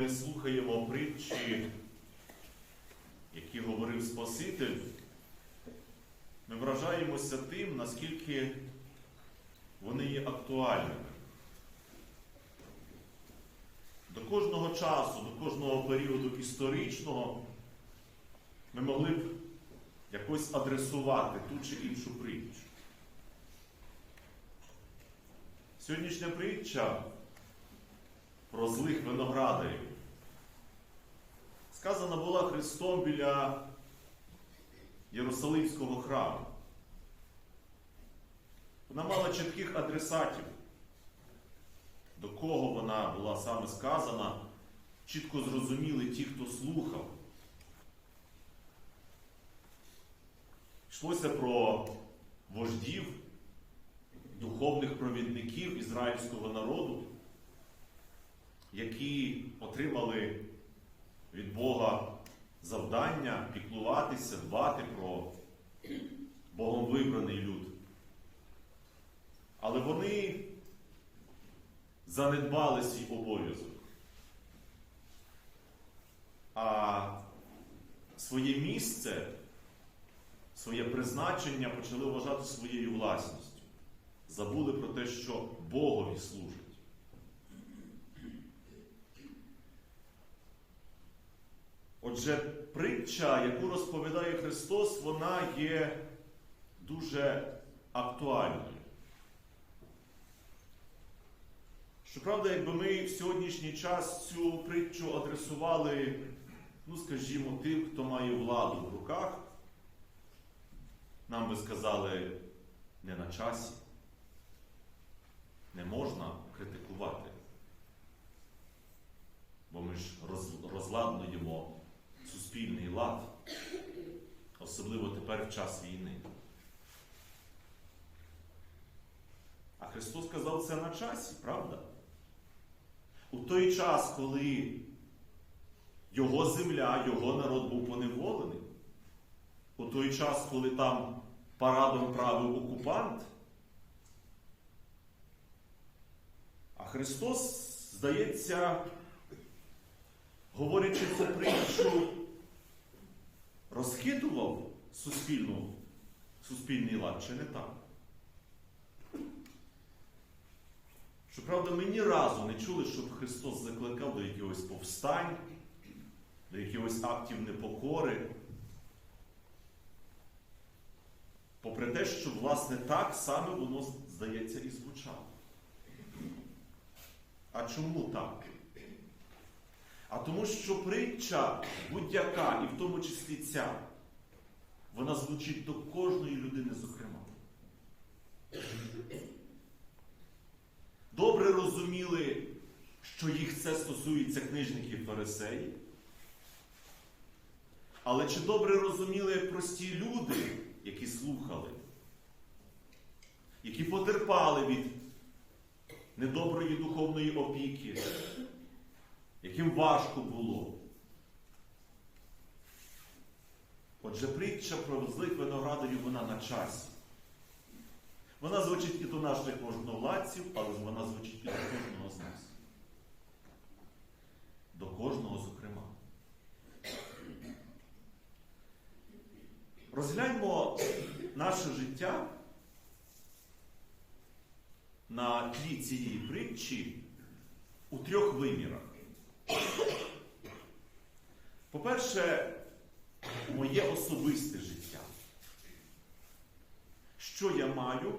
Ми слухаємо притчі, які говорив Спаситель, ми вражаємося тим, наскільки вони є актуальними. До кожного часу, до кожного періоду історичного ми могли б якось адресувати ту чи іншу притчу. Сьогоднішня притча про злих виноградарів сказана була Христом біля Єрусалимського храму. Вона мала чітких адресатів, до кого вона була саме сказана, чітко зрозуміли ті, хто слухав. Йшлося про вождів, духовних провідників ізраїльського народу, які отримали від Бога завдання піклуватися, дбати про Богом вибраний люд. Але вони занедбали свій обов'язок. А своє місце, своє призначення почали вважати своєю власністю. Забули про те, що Богові служить. Отже, притча, яку розповідає Христос, вона є дуже актуальною. Щоправда, якби ми в сьогоднішній час цю притчу адресували, ну, скажімо, тим, хто має владу в руках, нам би сказали не на часі, не можна критикувати. Бо ми ж роз- розладнуємо суспільний лад, особливо тепер в час війни. А Христос сказав це на часі, правда? У той час, коли його земля, його народ був поневолений, у той час, коли там парадом правив окупант, а Христос, здається, говорячи цю притчу, розхитував суспільну, суспільний лад, чи не так? Щоправда, ми ні разу не чули, щоб Христос закликав до якихось повстань, до якихось актів непокори. Попри те, що, власне, так саме воно, здається, і звучало. А чому так? А тому, що притча будь-яка, і в тому числі ця, вона звучить до кожної людини, зокрема. Добре розуміли, що їх це стосується книжників фарисеїв. Але чи добре розуміли прості люди, які слухали, які потерпали від недоброї духовної опіки, яким важко було? Отже, притча про злих виноградарів вона на часі. Вона звучить і до наших можновладців, але вона звучить і до кожного з нас. До кожного, зокрема. Розгляньмо наше життя на тлі цієї притчі у трьох вимірах. По-перше, моє особисте життя. Що я маю,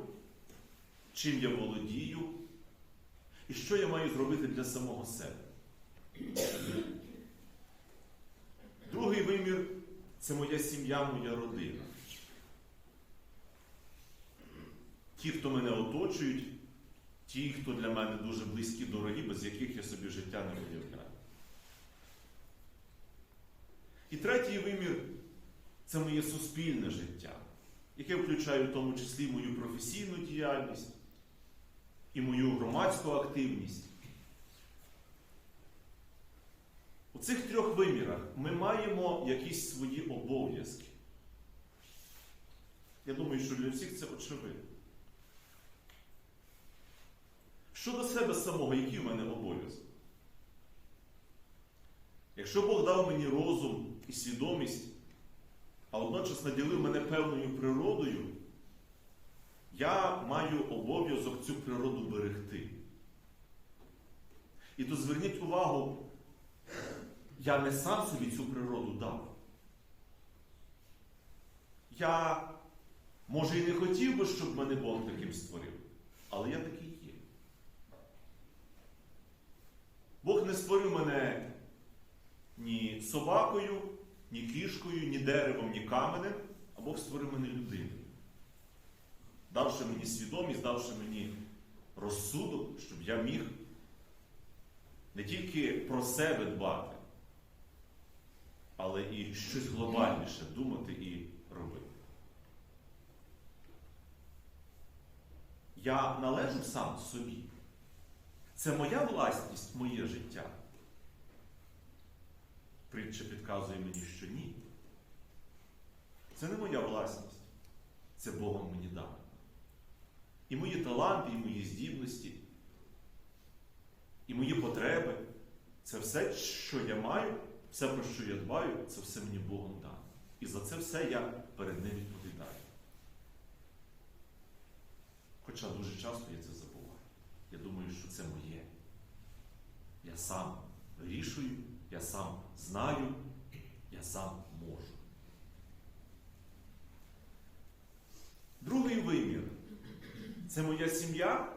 чим я володію, і що я маю зробити для самого себе. Другий вимір це моя сім'я, моя родина. Ті, хто мене оточують, ті, хто для мене дуже близькі, дорогі, без яких я собі життя не уявляю. І третій вимір це моє суспільне життя, яке включає в тому числі мою професійну діяльність і мою громадську активність. У цих трьох вимірах ми маємо якісь свої обов'язки. Я думаю, що для всіх це очевидно. Щодо себе самого, який в мене обов'язок? Якщо Бог дав мені розум і свідомість, а водночас наділив мене певною природою, я маю обов'язок цю природу берегти. І то зверніть увагу, я не сам собі цю природу дав. Я, може, і не хотів би, щоб мене Бог таким створив, але я такий є. Бог не створив мене ні собакою, ні кішкою, ні деревом, ні каменем, а Бог створив мене людиною. Давши мені свідомість, давши мені розсудок, щоб я міг не тільки про себе дбати, але і щось глобальніше думати і робити. Я належу сам собі. Це моя власність, моє життя. Притча підказує мені, що ні. Це не моя власність. Це Богом мені дано. І мої таланти, і мої здібності, і мої потреби це все, що я маю, все, про що я дбаю, це все мені Богом дано. І за це все я перед ним відповідаю. Хоча дуже часто я це забуваю. Я думаю, що це моє. Я сам вирішую, я сам знаю, я сам можу. Другий вимір це моя сім'я.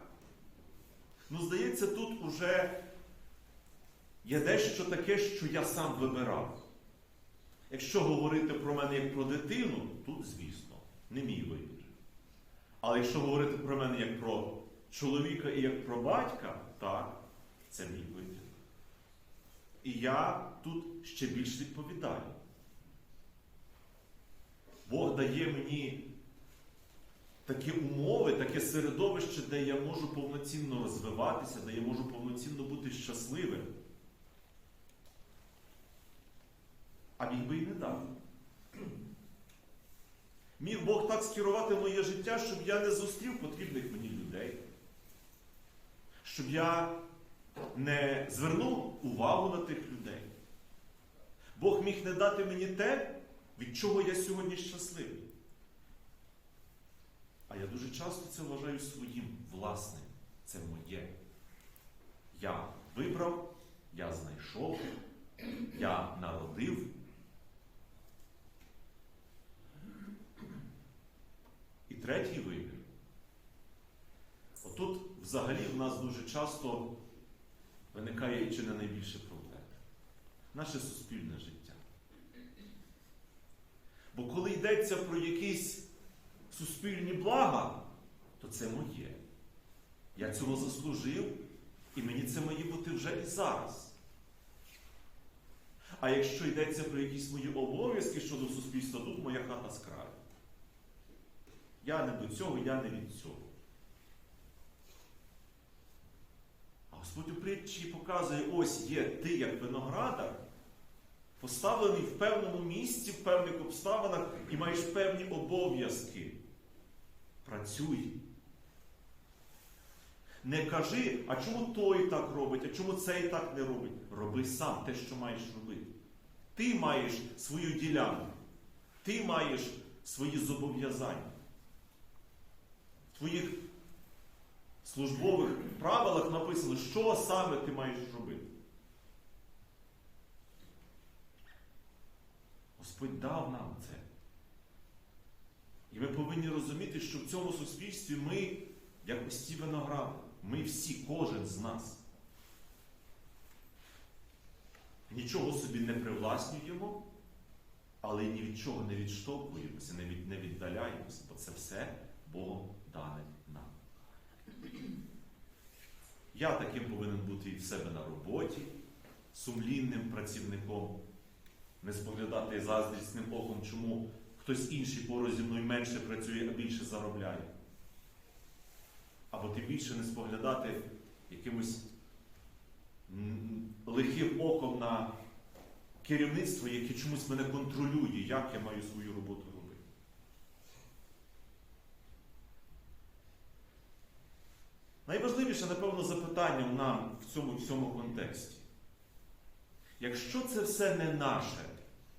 Ну, здається, тут уже є дещо таке, що я сам вибирав. Якщо говорити про мене як про дитину, тут, звісно, не мій вибір. Але якщо говорити про мене як про чоловіка і як про батька, так, це мій вибір. І я тут ще більш відповідаю. Бог дає мені такі умови, таке середовище, де я можу повноцінно розвиватися, де я можу повноцінно бути щасливим. А міг би і не дав. Міг Бог так скерувати моє життя, щоб я не зустрів потрібних мені людей. Щоб я не звернув увагу на тих людей. Бог міг не дати мені те, від чого я сьогодні щасливий. А я дуже часто це вважаю своїм власним. Це моє. Я вибрав, я знайшов, я народив. І третій вибір. Отут взагалі в нас дуже часто виникає чи не найбільше проблем. Наше суспільне життя. Бо коли йдеться про якісь суспільні блага, то це моє. Я цього заслужив, і мені це має бути вже і зараз. А якщо йдеться про якісь мої обов'язки щодо суспільства, тут моя хата з краю. Я не до цього, я не від цього. Господь у притчі показує, ось є ти як виноградар, поставлений в певному місці, в певних обставинах і маєш певні обов'язки. Працюй. Не кажи, а чому той так робить, а чому цей так не робить. Роби сам те, що маєш робити. Ти маєш свою ділянку, ти маєш свої зобов'язання. Твоїх службових правилах написано, що саме ти маєш робити. Господь дав нам це. І ми повинні розуміти, що в цьому суспільстві ми, як ці виногради, ми всі, кожен з нас. Нічого собі не привласнюємо, але ні від чого не відштовхуємося, не, від, не віддаляємося, бо це все Богом дане нам. Я таким повинен бути і в себе на роботі, сумлінним працівником, не споглядати заздрісним оком, чому хтось інший поруч зі мною менше працює, а більше заробляє. Або тим більше не споглядати якимось лихим оком на керівництво, яке чомусь мене контролює, як я маю свою роботу робити. Найважливіше, напевно, запитанням нам в цьому всьому контексті. Якщо це все не наше,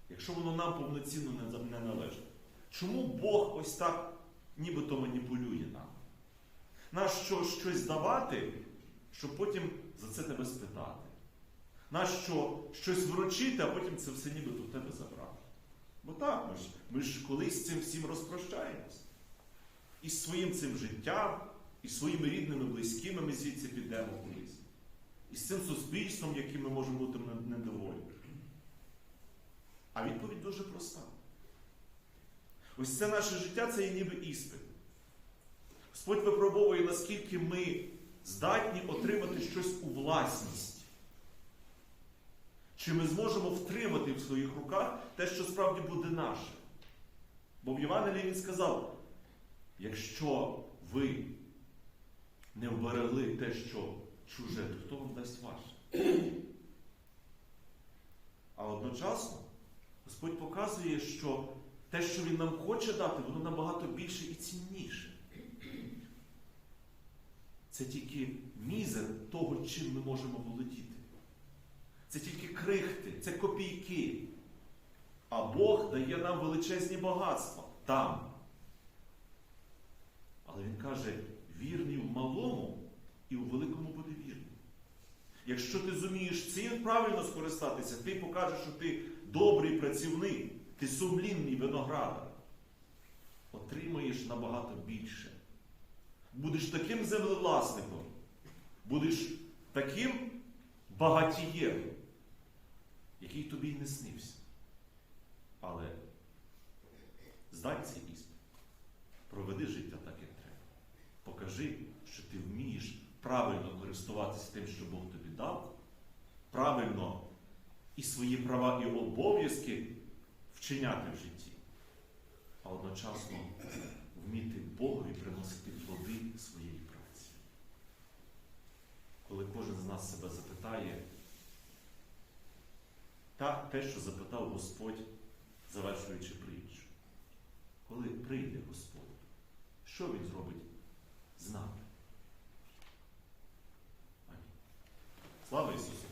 якщо воно нам повноцінно не належить, чому Бог ось так нібито маніпулює нам? Нащо щось давати, щоб потім за це тебе спитати? Нащо щось вручити, а потім це все нібито в тебе забрати? Бо так, ми ж, ми ж колись з цим всім розпрощаємось. І з своїм цим життям, і своїми рідними, близькими ми звідси підемо колись. І з цим суспільством, яким ми можемо бути недоволі. А відповідь дуже проста. Ось це наше життя це є ніби іспит. Господь випробовує, наскільки ми здатні отримати щось у власність. Чи ми зможемо втримати в своїх руках те, що справді буде наше? Бо в Євангелії він сказав: якщо ви не вберегли те, що чуже, то хто вам дасть ваше? А одночасно Господь показує, що те, що Він нам хоче дати, воно набагато більше і цінніше. Це тільки мізер того, чим ми можемо володіти. Це тільки крихти, це копійки. А Бог дає нам величезні багатства там. Але Він каже, вірний в малому і у великому буде вірний. Якщо ти зумієш цим правильно скористатися, ти покажеш, що ти добрий працівник, ти сумлінний виноградар. Отримаєш набагато більше. Будеш таким землевласником, будеш таким багатієм, який тобі й не снився. Але здай цей іспит. Проведи життя так, як треба. Покажи, що ти вмієш правильно користуватися тим, що Бог тобі дав, правильно і свої права і обов'язки вчиняти в житті, а одночасно вміти Богові приносити плоди своєї праці. Коли кожен з нас себе запитає, та те, що запитав Господь, завершуючи притчу. Коли прийде Господь, що Він зробить з нами? Love is.